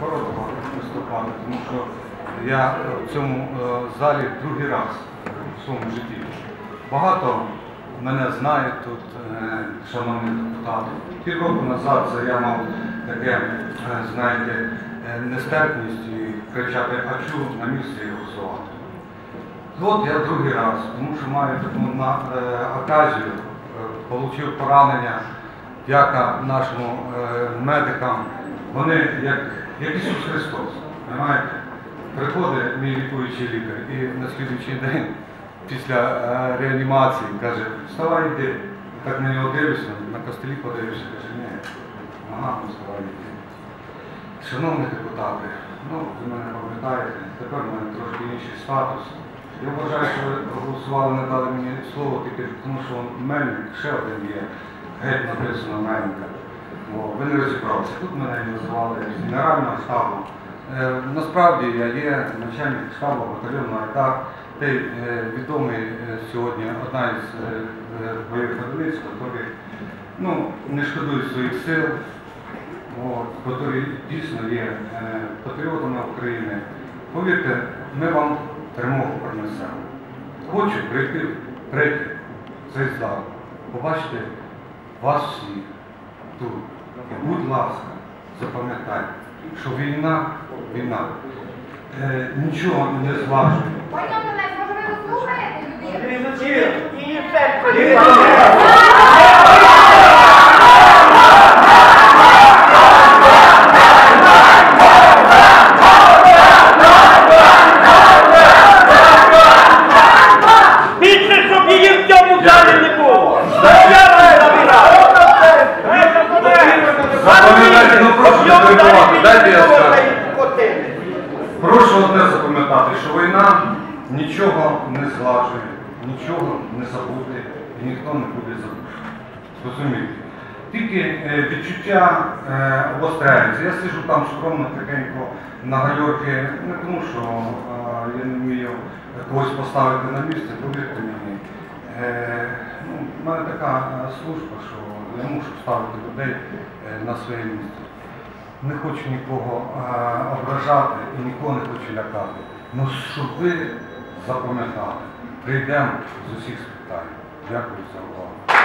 коротко виступати, тому що я в цьому е, залі другий раз в своєму житті. Багато мене знають тут, е, шановні депутати. Півроку назад це я мав таке, е, знаєте, нестерпність і кричати «Ачу» на місці голосувати. От я другий раз, тому що маю таку на оказію, отримав поранення, дяка нашому е, медикам. Вони як, як Ісус Христос, розумієте? Приходить мій лікуючий лікар і на слідуючий день після е, реанімації каже, вставай йди. Так на нього дивишся, на костелі подивишся, каже, ні, ага, вставай йди. Шановні депутати, ну ви мене пам'ятаєте, тепер в мене трошки інший статус. Я вважаю, що ви голосували, не дали мені слово тільки тому, що Мельник ще один є, геть написано Мельника. О, ви не розібралися. Тут мене називали з генерального штабу. Е, насправді я є начальник штабу батальйону Айдар, той е, відомий е, сьогодні одна із е, е, бойових одиниць, які ну, не шкодують своїх сил, які дійсно є е, патріотами України. Повірте, ми вам перемогу принесемо. Хочу прийти, прийти в цей зал, побачити вас всіх тут. І, будь ласка, запам'ятайте, що війна, війна е, нічого не зважує. Пані Антонець, може ви розслухаєте людей? Запам'ятайте, ну прошу перебувати, дайте я скажу. Прошу одне запам'ятати, що війна нічого не зглажує, нічого не забути і ніхто не буде забути. Зрозумієте? Тільки е, відчуття е, обостряються. Я сижу там скромно тихенько на гальорки, не тому що е, я не вмію когось поставити на місце, повірте мені. Мене така е, служба, що я мушу ставити людей е, на своє місце. Не хочу нікого е, ображати і нікого не хочу лякати. Ну, щоб ви запам'ятали, прийдемо з усіх спитань. Дякую за увагу.